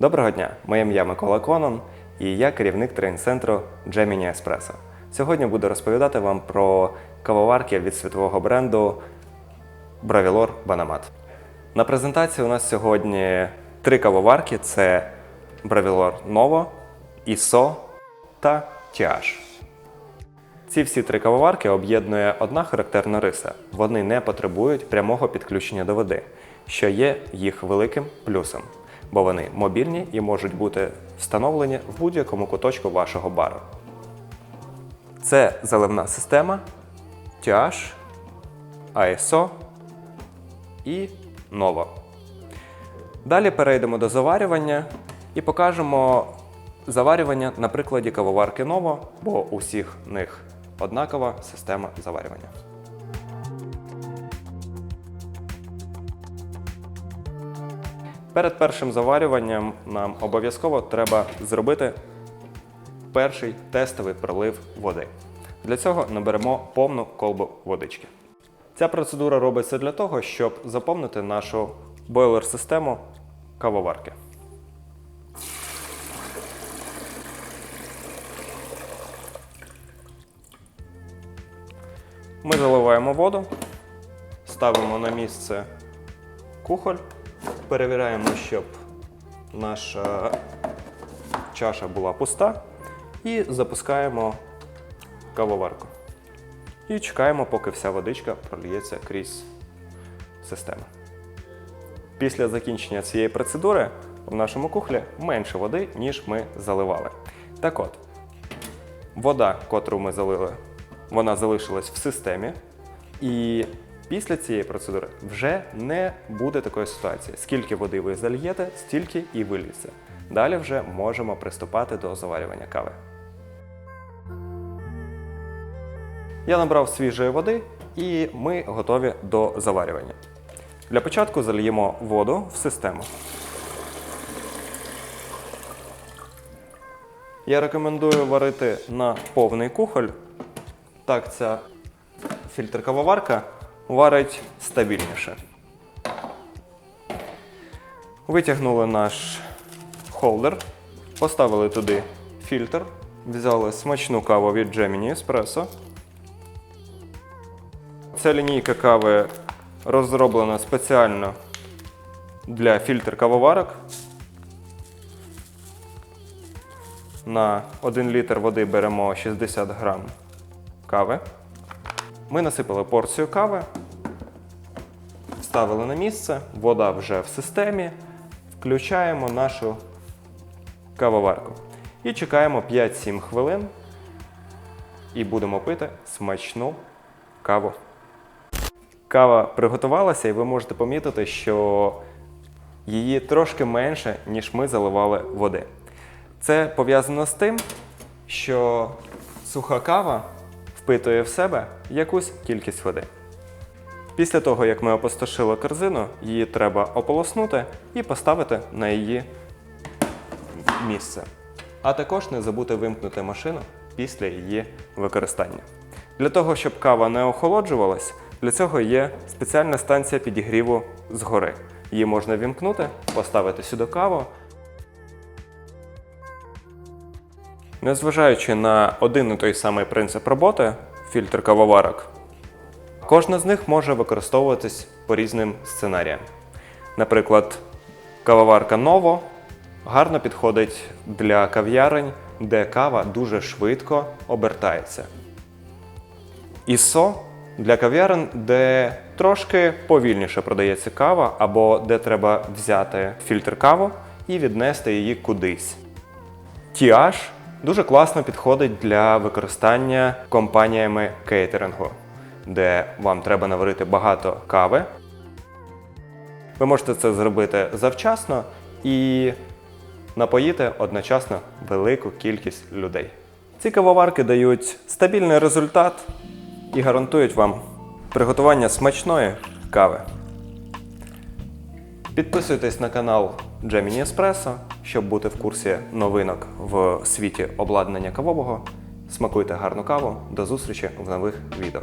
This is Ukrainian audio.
Доброго дня! Моє ім'я Микола Конон і я керівник тренінг-центру Gemini Espresso. Сьогодні буду розповідати вам про кавоварки від світового бренду Bravilor Banamat. На презентації у нас сьогодні три кавоварки: це Bravilor Novo, ISO та TH. Ці всі три кавоварки об'єднує одна характерна риса. Вони не потребують прямого підключення до води, що є їх великим плюсом, бо вони мобільні і можуть бути встановлені в будь-якому куточку вашого бару. Це заливна система, TH, ISO і Novo. Далі перейдемо до заварювання і покажемо заварювання на прикладі кавоварки Novo, бо у всіх них однакова система заварювання. Перед першим заварюванням нам обов'язково треба зробити перший тестовий пролив води. Для цього наберемо повну колбу водички. Ця процедура робиться для того, щоб заповнити нашу бойлер-систему кавоварки. Ми заливаємо воду, ставимо на місце кухоль, перевіряємо, щоб наша чаша була пуста, і запускаємо кавоварку. І чекаємо, поки вся водичка прольється крізь систему. Після закінчення цієї процедури в нашому кухлі менше води, ніж ми заливали. Так от, вода, котру ми залили, вона залишилась в системі. І після цієї процедури вже не буде такої ситуації. Скільки води ви зальєте, стільки і виліться. Далі вже можемо приступати до заварювання кави. Я набрав свіжої води і ми готові до заварювання. Для початку зальємо воду в систему. Я рекомендую варити на повний кухоль. Так, ця фільтр-кавоварка варить стабільніше. Витягнули наш холдер, поставили туди фільтр, взяли смачну каву від Gemini Espresso. Ця лінійка кави розроблена спеціально для фільтр кавоварок. На 1 літр води беремо 60 грам кави. Ми насипали порцію кави, вставили на місце, вода вже в системі. Включаємо нашу кавоварку. І чекаємо 5-7 хвилин і будемо пити смачну каву. Кава приготувалася, і ви можете помітити, що її трошки менше, ніж ми заливали води. Це пов'язано з тим, що суха кава впитує в себе якусь кількість води. Після того, як ми опустошили корзину, її треба ополоснути і поставити на її місце. А також не забути вимкнути машину після її використання. Для того, щоб кава не охолоджувалась, для цього є спеціальна станція підігріву згори. Її можна вімкнути, поставити сюди каву. Незважаючи на один і той самий принцип роботи фільтр кавоварок, кожна з них може використовуватись по різним сценаріям. Наприклад, кавоварка Novo гарно підходить для кав'ярень, де кава дуже швидко обертається. ISO для кав'ярень, де трошки повільніше продається кава, або де треба взяти фільтр каву і віднести її кудись. TH дуже класно підходить для використання компаніями кейтерингу, де вам треба наварити багато кави. Ви можете це зробити завчасно і напоїти одночасно велику кількість людей. Ці кавоварки дають стабільний результат і гарантують вам приготування смачної кави. Підписуйтесь на канал Gemini Espresso, щоб бути в курсі новинок в світі обладнання кавового. Смакуйте гарну каву. До зустрічі в нових відео.